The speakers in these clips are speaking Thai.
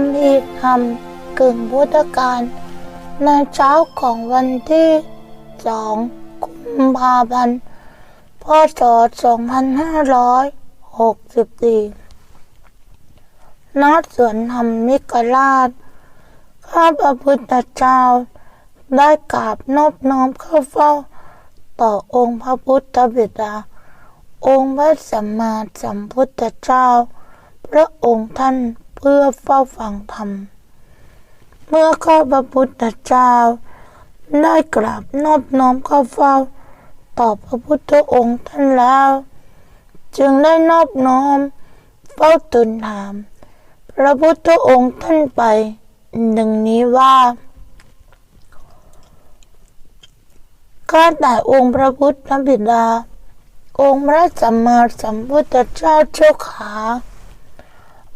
ำพีร์ธรรมกึ่งพุทธการในเช้าของวันที่สองกุมภาพันธ์พศ2564ณสวนธรรมมิกราช ข้าพระพุทธเจ้า ได้กราบนอบน้อมเข้าเฝ้า ต่อองค์พระพุทธบิดา องค์พระสัมมาสัมพุทธเจ้า พระองค์ท่าน พื่อเฝ้าฟังธรรม เมื่อข้าพระพุทธเจ้า ได้กราบนอบน้อมเข้าเฝ้า ต่อพระพุทธองค์ท่านแล้ว จึงได้นอบน้อม เฝ้าทูลถาม พระพุทธองค์ท่านไปดังนี้ว่าข้าแต่องค์พระพุทธบิดา องค์พระสัมมาสัมพุทธเจ้าเจ้าขา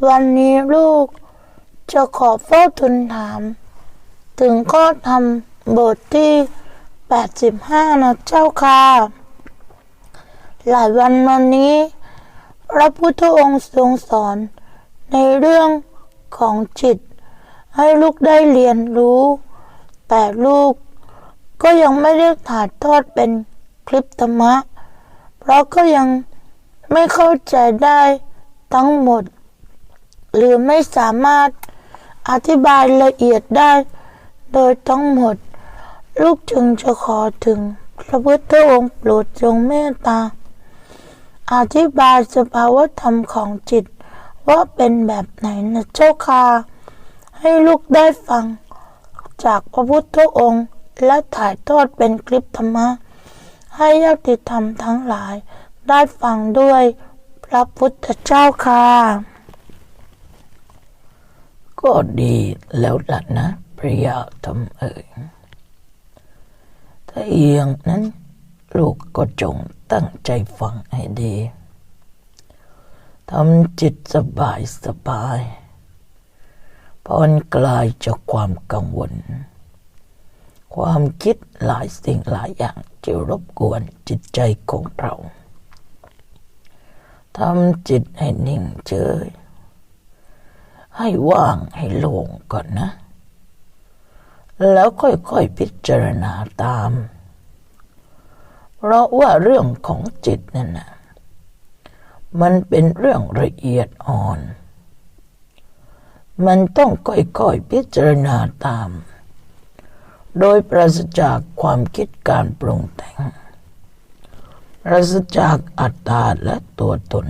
วันนี้ลูกจะขอเฝ้าทูลถาม ถึงข้อธรรมบทที่ 85 นะเจ้าค่ะหลายวันมานี้ พระพุทธองค์ทรงสอนในเรื่องของจิต ให้ลูกได้เรียนรู้ แต่ลูกก็ยังไม่ได้ถ่ายทอดเป็นคลิปธรรมะ เพราะก็ยังไม่เข้าใจได้ทั้งหมด หรือไม่สามารถอธิบายละเอียดได้ โดยทั้งหมด ลูกจึงจะขอถึงพระพุทธองค์โปรดจงเมตตา อธิบายสภาวธรรมของจิต ว่าเป็นแบบไหนนะเจ้าค่ะให้ลูกได้ฟัง จากพระพุทธองค์และถ่ายทอดเป็นคลิปธรรมะ ให้ญาติธรรมทั้งหลายได้ฟังด้วยพระพุทธเจ้าค่ะ ก็ดีแล้วล่ะนะพระยาธรรมเอ่ยถ้าเอียงนั้น ลูกก็จงตั้งใจฟังให้ดีทำจิตสบายสบายผ่อนคลายจากความกังวล ความคิดหลายสิ่งหลายอย่างจะรบกวนจิตใจของเราทำจิตให้นิ่งเฉย ให้ว่างให้โล่งก่อนนะ แล้วค่อยๆพิจารณาตาม เพราะว่าเรื่องของจิตนั่นนะมันเป็นเรื่องละเอียดอ่อน มันต้องค่อยๆพิจารณาตาม โดยปราศจากความคิดการปรุงแต่ง ปราศจากอัตตาและตัวตน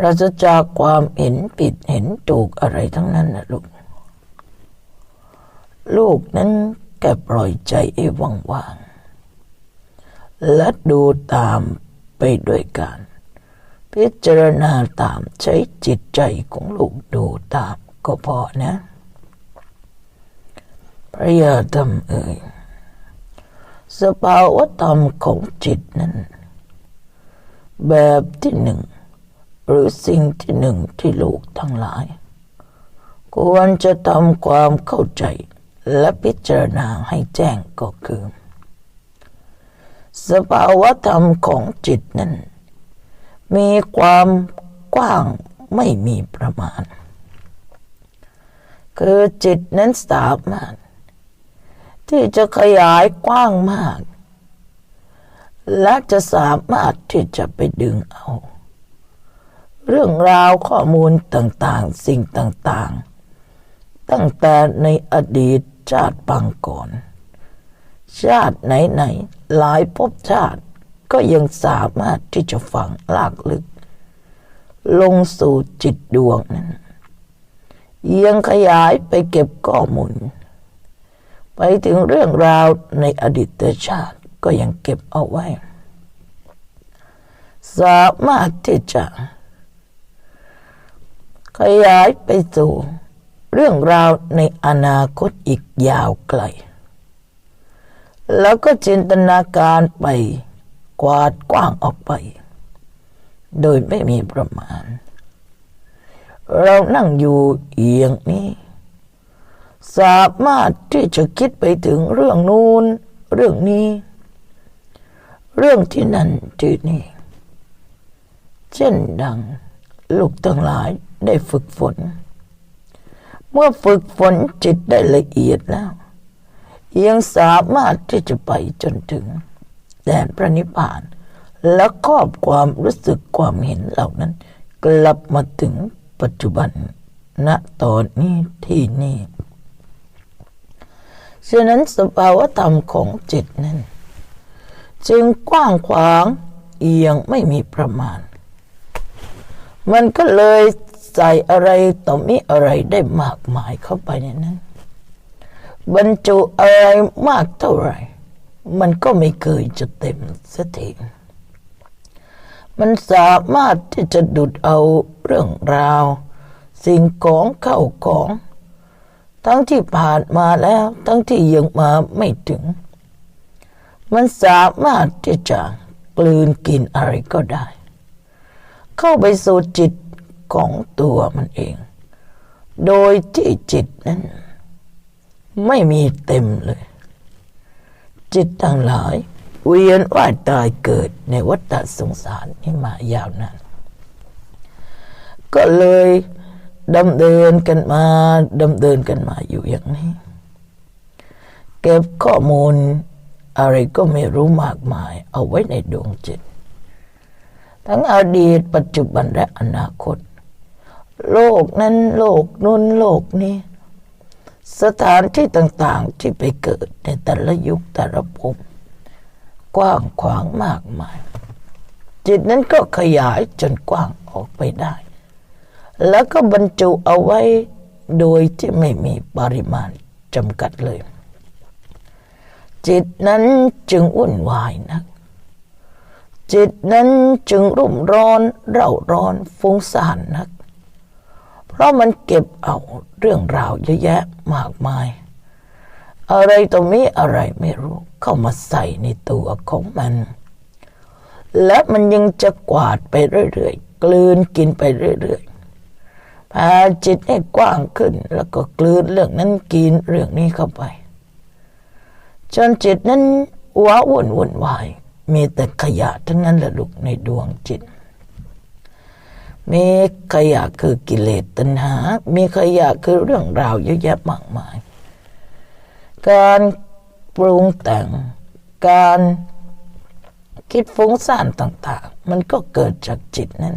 ปราศจากความเห็นผิดเห็นถูกอะไรทั้งนั้นนะลูก ลูกนั้นแค่ปล่อยใจให้ว่างๆ และดูตามไปด้วยกัน พิจารณาตามใช้จิตใจของลูกดูตามก็พอนะ พระยาธรรมเอ่ยสภาวธรรมของจิตนั้น แบบที่หนึ่ง หรือสิ่งที่หนึ่งที่ลูกทั้งหลาย ควรจะทำความเข้าใจและพิจารณาให้แจ้งก็คือ สภาวธรรมของจิตนั้น มีความกว้างไม่มีประมาณ คือจิตนั้นสามารถที่จะขยายกว้างมาก และจะสามารถที่จะไปดึงเอา เรื่องราวข้อมูลต่างๆ สิ่งต่างๆ ตั้งแต่ในอดีตชาติปางก่อน ชาติไหนๆหลายภพชาติก็ยังสามารถที่จะฝังลากลึก ลงสู่จิตดวงนั้น ยังขยายไปเก็บข้อมูล ไปถึงเรื่องราวในอดีตชาติก็ยังเก็บเอาไว้ สามารถที่จะ ขยายไปสู่เรื่องราวในอนาคตอีกยาวไกล แล้วก็จินตนาการไปกวาดกว้างออกไป โดยไม่มีประมาณ เรานั่งอยู่เอียงนี้ สามารถที่จะคิดไปถึงเรื่องนู้น เรื่องนี้ เรื่องที่นั่นที่นี่ เช่นดังลูกทั้งหลาย ได้ฝึกฝน เมื่อฝึกฝนจิตได้ละเอียดแล้ว ยังสามารถที่จะไปจนถึงแดนพระนิพพาน และครอบความรู้สึกความเห็นเหล่านั้น กลับมาถึงปัจจุบันณตอนนี้ที่นี่ ฉะนั้นสภาวธรรมของจิตนั้น จึงกว้างขวางเอียงไม่มีประมาณ มันก็เลย ใส่อะไรต่อมีอะไรได้มากมายเข้าไปในนั้น บรรจุอะไรมากเท่าไหร่ มันก็ไม่เคยจะเต็มสักทีมันสามารถที่จะดุดเอาเรื่องราว สิ่งของเข้าของ ทั้งที่ผ่านมาแล้วทั้งที่ยังมาไม่ถึง มันสามารถที่จะกลืนกินอะไรก็ได้ เข้าไปสู่จิต ของตัวมันเอง โดยที่จิตนั้น ไม่มีเต็มเลย จิตทั้งหลาย เวียนว่ายตายเกิดในวัฏสงสารนี่มายาวนานก็เลยดำเดินกันมาดำเดินกันมาอยู่อย่างนี้ เก็บข้อมูลอะไรก็ไม่รู้มากมาย เอาไว้ในดวงจิต ทั้งอดีตปัจจุบันและอนาคต โลกนั้นโลกนู้นโลกนี้ สถานที่ต่างๆที่ไปเกิดในแต่ละยุคแต่ละภพกว้างขวางมากมาย จิตนั้นก็ขยายจนกว้างออกไปได้ แล้วก็บรรจุเอาไว้โดยที่ไม่มีปริมาณจำกัดเลย จิตนั้นจึงวุ่นวายนักจิตนั้นจึงรุ่มร้อนเร่าร้อนฟุ้งซ่านนัก ราะมันเก็บเอาเรื่องราวเยอะแยะมากมาย อะไรตรงนี้อะไรไม่รู้เข้ามาใส่ในตัวของมัน และมันยังจะกวาดไปเรื่อยๆ กลืนกินไปเรื่อยๆพาจิตให้กว้างขึ้น แล้วก็กลืนเรื่องนั้นกินเรื่องนี้เข้าไป จนจิตนั้นว้าวุ่นวุ่นวาย มีแต่ขยะทั้งนั้นแหละลูกในดวงจิต มีขยะคือกิเลสตัณหา มีขยะคือเรื่องราวเยอะแยะมากมาย การปรุงแต่ง การคิดฟุ้งซ่านต่าง ๆ มันก็เกิดจากจิตนั้น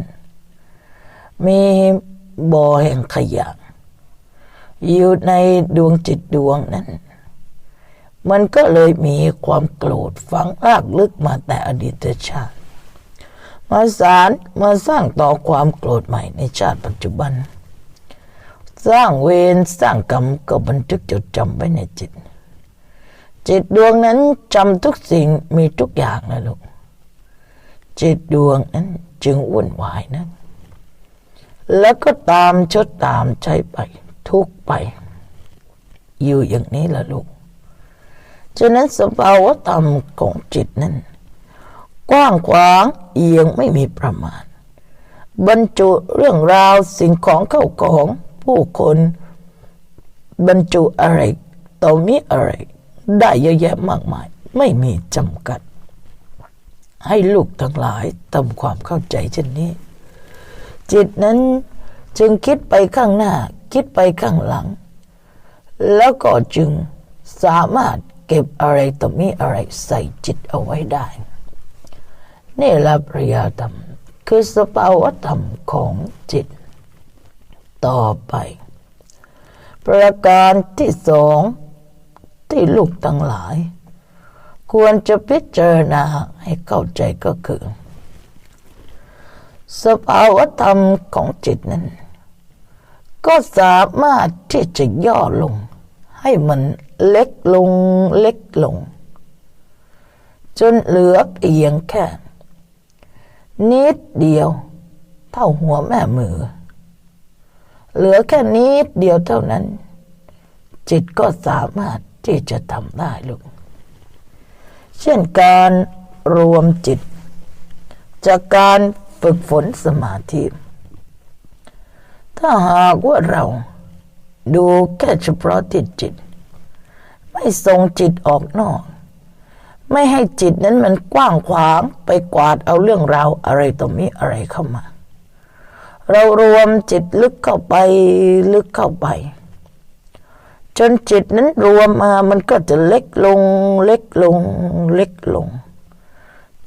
มีบ่อแห่งขยะ อยู่ในดวงจิตดวงนั้น มันก็เลยมีความโกรธฝังรากลึกมาแต่อดีตชาติ มาสารมาสร้างต่อความโกรธใหม่ในชาติปัจจุบัน สร้างเวรสร้างกรรมก็บันทึกจดจำไว้ในจิต จิตดวงนั้นจำทุกสิ่งมีทุกอย่างนะลูกจิตดวงนั้นจึงวุ่นวายนะ แล้วก็ตามชดตามใช้ไป ทุกไป อยู่อย่างนี้ละลูกฉะนั้นสภาวะธรรมของจิตนั้น กว้างขวางเอียงไม่มีประมาณ บรรจุเรื่องราวสิ่งของเข้าของผู้คน บรรจุอะไรต่อมีอะไร ได้เยอะแยะมากมาย ไม่มีจำกัด ให้ลูกทั้งหลายทำความเข้าใจเช่นนี้ จิตนั้นจึงคิดไปข้างหน้า คิดไปข้างหลัง แล้วก็จึงสามารถเก็บอะไรต่อมีอะไรใส่จิตเอาไว้ได้ นี่แหละปริยธรรม คือสภาวธรรมของจิต ต่อไป ประการที่สองที่ลูกทั้งหลาย ควรจะพิจารณาให้เข้าใจก็คือ สภาวธรรมของจิตนั้น ก็สามารถที่จะย่อลง ให้มันเล็กลงเล็กลง จนเหลือเพียงแค่ นิดเดียว เท่าหัวแม่มือ เหลือแค่นิดเดียวเท่านั้น จิตก็สามารถที่จะทำได้ลูก เช่นการรวมจิต จากการฝึกฝนสมาธิ ถ้าหากว่าเราดูแค่เฉพาะที่จิต ไม่ส่งจิตออกนอก ไม่ให้จิตนั้นมันกว้างขวางไปกวาดเอาเรื่องราวอะไรต่อมีอะไรเข้ามา เรารวมจิตลึกเข้าไปลึกเข้าไป จนจิตนั้นรวมมามันก็จะเล็กลง เล็กลง เล็กลง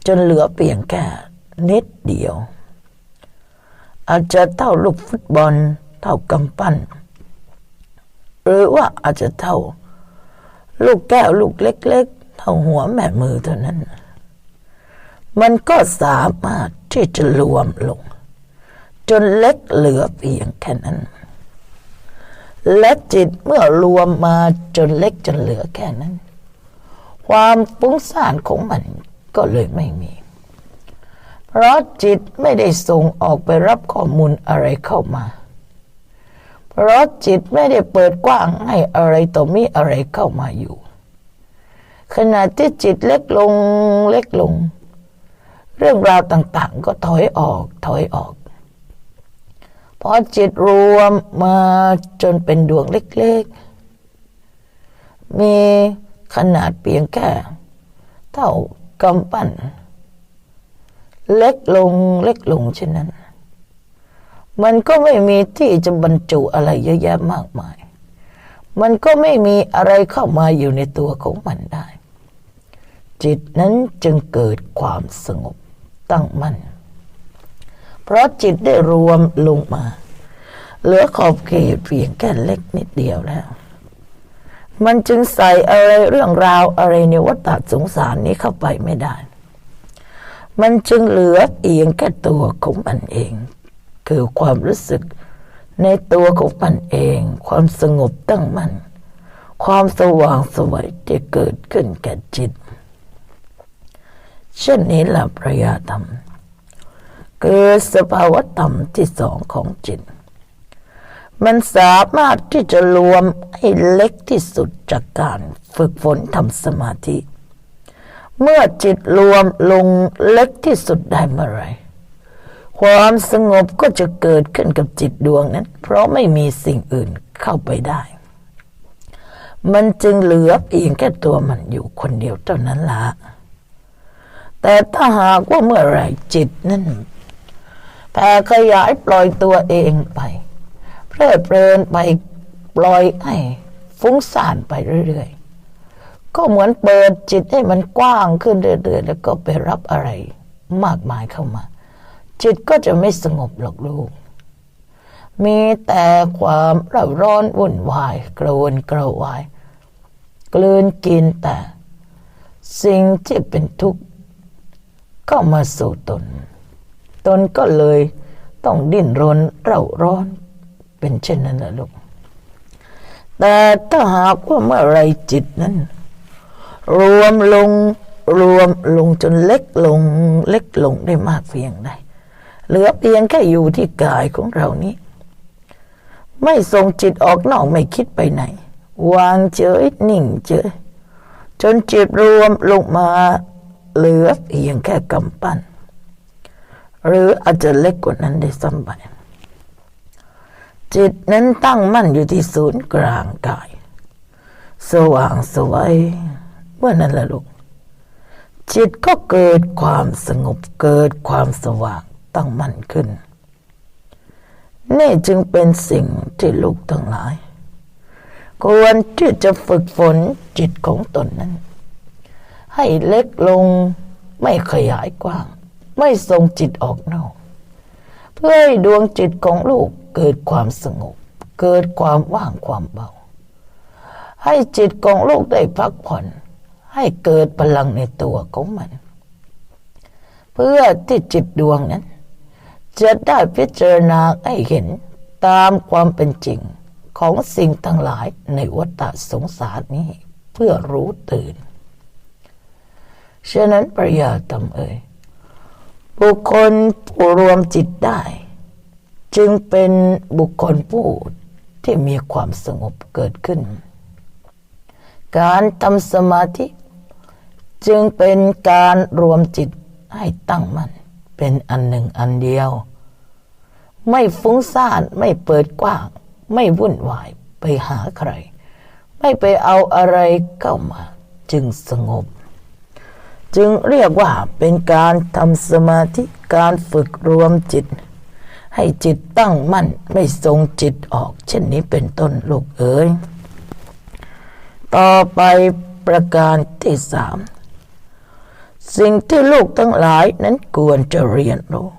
จนเหลือเพียงแค่นิดเดียว อาจจะเท่าลูกฟุตบอล เท่ากำปั้น หรือว่าอาจจะเท่า ลูกแก้วลูกเล็กาหัวแม่มือเท่านั้น มันก็สามารถที่จะรวมลง จนเล็กเหลือเพียงแค่นั้น และจิตเมื่อรวมมาจนเล็กจนเหลือแค่นั้น ความฟุ้งซ่านของมันก็เลยไม่มี เพราะจิตไม่ได้ส่งออกไปรับข้อมูลอะไรเข้ามาเพราะจิตไม่ได้เปิดกว้างให้อะไรต่อมีอะไรเข้ามาอยู่ ขณะที่จิตเล็กลงเล็กลง เรื่องราวต่าง ๆ ก็ถอยออกถอยออกพอจิตรวมมาจนเป็นดวงเล็ก ๆ มีขนาดเพียงแค่ เท่ากำปั้น เล็กลงเล็กลงเช่นนั้น มันก็ไม่มีที่จะบรรจุอะไรเยอะแยะมากมาย มันก็ไม่มีอะไรเข้ามาอยู่ในตัวของมันได้ จิตนั้นจึงเกิดความสงบตั้งมั่น เพราะจิตได้รวมลงมา เหลือขอบเขตเพียงแค่เล็กนิดเดียวแล้ว มันจึงใส่อะไรเรื่องราวอะไรในวัฏสงสารนี้เข้าไปไม่ได้ มันจึงเหลือเพียงแค่ตัวของมันเอง คือความรู้สึกในตัวของมันเอง ความสงบตั้งมั่นความสว่างสวัยที่เกิดขึ้นแก่จิต เช่นนี้แหละพระยาธรรม คือสภาวธรรมที่สองของจิต มันสามารถที่จะรวมให้เล็กที่สุดจากการฝึกฝนทำสมาธิ เมื่อจิตรวมลงเล็กที่สุดได้เมื่อไรความสงบก็จะเกิดขึ้นกับจิตดวงนั้น เพราะไม่มีสิ่งอื่นเข้าไปได้ มันจึงเหลือเพียงแค่ตัวมันอยู่คนเดียวเท่านั้นล่ะ แต่ถ้าหากว่าเมื่อไรจิตนั้นแผ่ขยายปล่อยตัวเองไป เพลิดเพลินไปปล่อยให้ฟุ้งซ่านไปเรื่อยๆ ก็เหมือนเปิดจิตให้มันกว้างขึ้นเรื่อยๆ แล้วก็ไปรับอะไรมากมายเข้ามา จิตก็จะไม่สงบหรอกลูก มีแต่ความเร่าร้อนวุ่นวายกระวนกระวายกลืนกินแต่ สิ่งที่เป็นทุกข์ ก็มาสู่ตน ตนก็เลยต้องดิ้นรนเร่าร้อนเป็นเช่นนั้นนะลูก แต่ถ้าหากว่าเมื่อไรจิตนั้น รวมลงรวมลงจนเล็กลงเล็กลงได้มากเพียงใดเหลือเพียงแค่อยู่ที่กายของเรานี้ ไม่ส่งจิตออกนอกไม่คิดไปไหน วางเฉยนิ่งเฉยจนจิตรวมลงมา เหลือเพียงแค่กำปั้น หรืออาจจะเล็กกว่านั้นได้ซ้ำไปจิตนั้นตั้งมั่นอยู่ที่ศูนย์กลางกาย สว่างสวัยเมื่อนั้นละลูก จิตก็เกิดความสงบเกิดความสว่างตั้งมั่นขึ้น นี่จึงเป็นสิ่งที่ลูกทั้งหลาย ควรที่จะฝึกฝนจิตของตนนั้น ให้เล็กลง ไม่ขยายกว้าง ไม่ส่งจิตออกนอก เพื่อให้ดวงจิตของลูกเกิดความสงบ เกิดความว่างความเบา ให้จิตของลูกได้พักผ่อน ให้เกิดพลังในตัวของมัน เพื่อที่จิตดวงนั้น จะได้พิจารณาให้เห็นตามความเป็นจริงของสิ่งทั้งหลายในวัฏสงสารนี้เพื่อรู้ตื่น ฉะนั้นปริยาตมเอ่ยบุคคลผู้รวมจิตได้ จึงเป็นบุคคลผู้ที่มีความสงบเกิดขึ้น การทำสมาธิ จึงเป็นการรวมจิตให้ตั้งมั่นเป็นอันหนึ่งอันเดียว ไม่ฟุ้งซ่านไม่เปิดกว้าง ไม่วุ่นวายไปหาใคร ไม่ไปเอาอะไรเข้ามา จึงสงบ จึงเรียกว่าเป็นการทำสมาธิการฝึกรวมจิต ให้จิตตั้งมั่นไม่ทรงจิตออก เช่นนี้เป็นต้นลูกเอ๋ยต่อไปประการที่สามสิ่งที่ลูกทั้งหลายนั้นควรจะเรียนรู้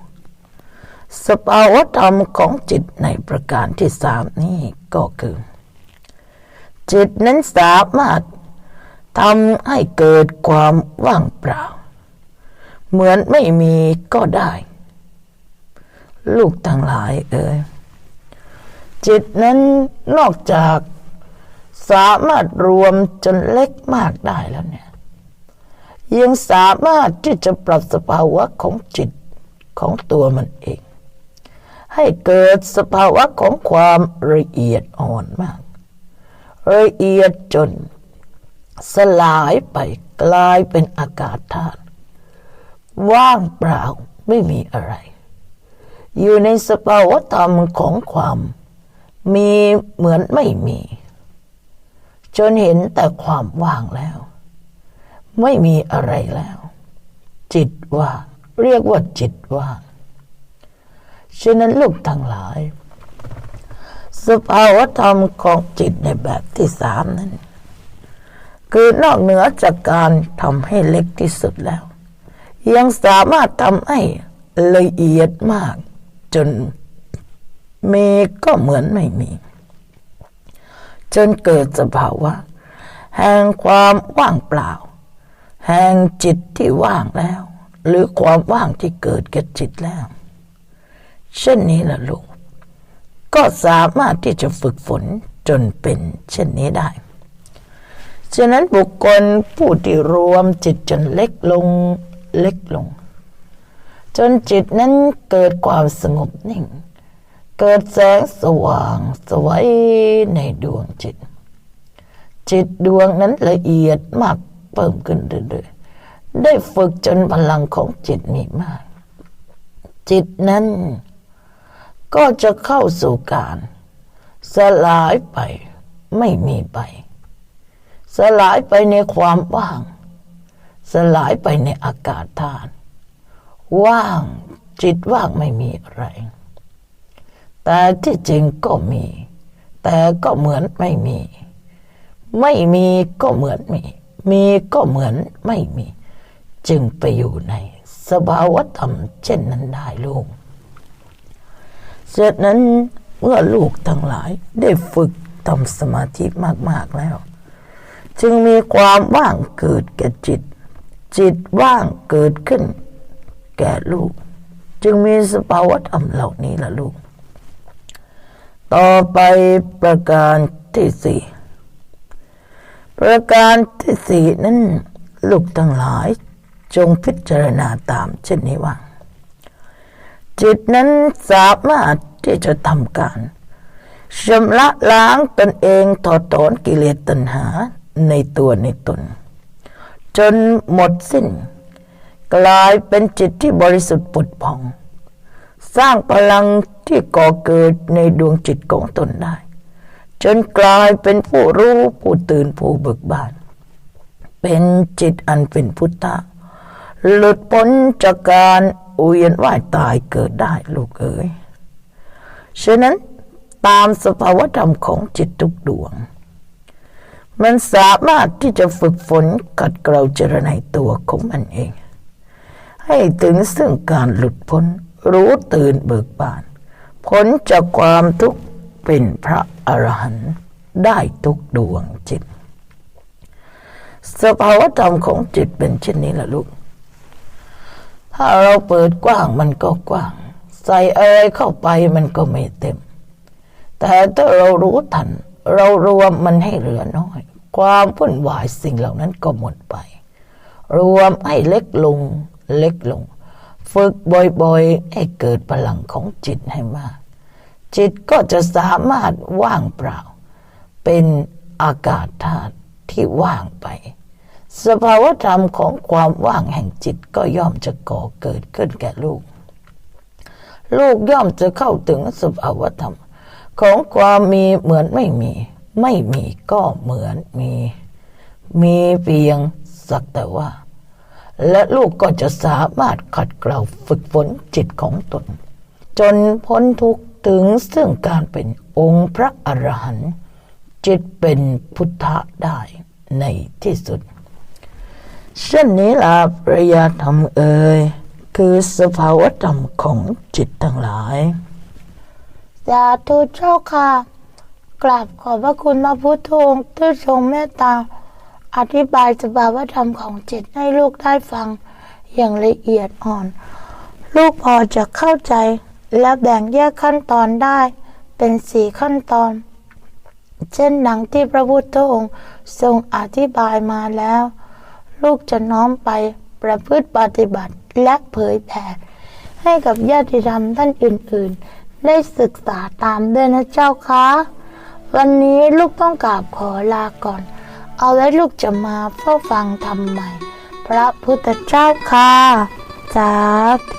สภาวธรรมของจิตในประการที่สามนี้ก็คือ จิตนั้นสามารถ ทำให้เกิดความว่างเปล่า เหมือนไม่มีก็ได้ ลูกทั้งหลายเอ่ยจิตนั้นนอกจากสามารถรวมจนเล็กมากได้แล้วเนี่ย ยังสามารถที่จะปรับสภาวะของจิตของตัวมันเอง ให้เกิดสภาวะของความละเอียดอ่อนมาก ละเอียดจน สลายไปกลายเป็นอากาศธาตุว่างเปล่าไม่มีอะไร อยู่ในสภาวะธรรมของความ มีเหมือนไม่มี จนเห็นแต่ความว่างแล้ว ไม่มีอะไรแล้ว จิตว่างเรียกว่าจิตว่างฉะนั้นลูกทั้งหลาย สภาวธรรมของจิตในแบบที่สามนั้น คือนอกเหนือจากการทำให้เล็กที่สุดแล้ว ยังสามารถทำให้ละเอียดมาก จนมีก็เหมือนไม่มี จนเกิดสภาวะ แห่งความว่างเปล่า แห่งจิตที่ว่างแล้ว หรือความว่างที่เกิดแก่จิตแล้ว เช่นนี้ล่ะลูก ก็สามารถที่จะฝึกฝนจนเป็นเช่นนี้ได้ ฉะนั้นบุคคลผู้ที่รวมจิตจนเล็กลงเล็กลง จนจิตนั้นเกิดความสงบนิ่ง เกิดแสงสว่างสวัยในดวงจิต จิตดวงนั้นละเอียดมากเพิ่มขึ้นเรื่อยๆได้ฝึกจนพลังของจิตมีมาก จิตนั้นก็จะเข้าสู่การ สลายไปไม่มีไป สลายไปในความว่าง สลายไปในอากาศธาตุว่างจิตว่างไม่มีอะไร แต่ที่จริงก็มี แต่ก็เหมือนไม่มี ไม่มีก็เหมือนมี มีก็เหมือนไม่มี จึงไปอยู่ในสภาวะธรรมเช่นนั้นได้ลูกเสร็จนั้นเมื่อลูกทั้งหลายได้ฝึกทำสมาธิมาก ๆ แล้ว จึงมีความว่างเกิดแก่จิต จิตว่างเกิดขึ้น แก่ลูก จึงมีสภาวธรรมเหล่านี้ละลูก ต่อไปประการที่สี่ประการที่สี่นั้น ลูกทั้งหลายจงพิจารณาตามเช่นนี้ว่า จิตนั้นสามารถที่จะทำการชำระล้างตนเองถอดถอนกิเลสตัณหา ในตัวในตน จนหมดสิ้น กลายเป็นจิตที่บริสุทธิ์ปุดผ่อง สร้างพลังที่ก่อเกิดในดวงจิตของตนได้ จนกลายเป็นผู้รู้ผู้ตื่นผู้เบิกบาน เป็นจิตอันเป็นพุทธะหลุดพ้นจากการอุยนว่ายตายเกิดได้ลูกเอ๋ยฉะนั้นตามสภาวธรรมของจิตทุกดวง มันสามารถที่จะฝึกฝนกัดเกลาเจรในตัวของมันเอง ให้ถึงซึ่งการหลุดพ้นรู้ตื่นเบิกบาน พ้นจากความทุกข์เป็นพระอรหันต์ได้ทุกดวงจิต สภาวธรรมของจิตเป็นเช่นนี้แหละลูก ถ้าเราเปิดกว้างมันก็กว้าง ใส่อะไรเข้าไปมันก็ไม่เต็ม แต่ถ้าเรารู้ทันเรารวมมันให้เหลือน้อย ความวุ่นวายสิ่งเหล่านั้นก็หมดไป รวมให้เล็กลงเล็กลง ฝึกบ่อยๆ ให้เกิดพลังของจิตให้มาก จิตก็จะสามารถว่างเปล่า เป็นอากาศธาตุที่ว่างไป สภาวธรรมของความว่างแห่งจิตก็ย่อมจะก่อเกิดขึ้นแก่ลูก ลูกย่อมจะเข้าถึงสภาวธรรมของความมีเหมือนไม่มี ไม่มีก็เหมือนมี มีเพียงสักแต่ว่า และลูกก็จะสามารถขัดเกลาฝึกฝนจิตของตน จนพ้นทุกถึงซึ่งการเป็นองค์พระอรหันต์จิตเป็นพุทธะได้ในที่สุด เช่นนี้ล่ะปริยาธรรมเอ่ยคือสภาวธรรมของจิตทั้งหลาย สาธุเจ้าค่ะ กราบขอบพระคุณพระพุทธองค์ที่ทรงเมตตา อธิบายสภาวธรรมของจิตให้ลูกได้ฟังอย่างละเอียดอ่อน ลูกพอจะเข้าใจและแบ่งแยกขั้นตอนได้เป็นสี่ขั้นตอน เช่นดังที่พระพุทธองค์ทรงอธิบายมาแล้ว ลูกจะน้อมไปประพฤติปฏิบัติและเผยแผ่ให้กับญาติธรรมท่านอื่น ๆ ได้ศึกษาตามด้วยนะเจ้าคะ วันนี้ลูกต้องกราบขอลาก่อน เอาไว้ลูกจะมาเฝ้าฟังทำใหม่ พระพุทธเจ้าค่ะ สา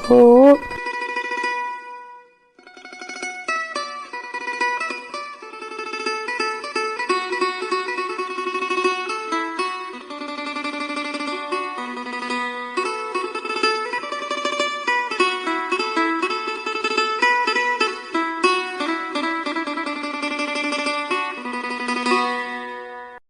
ธุ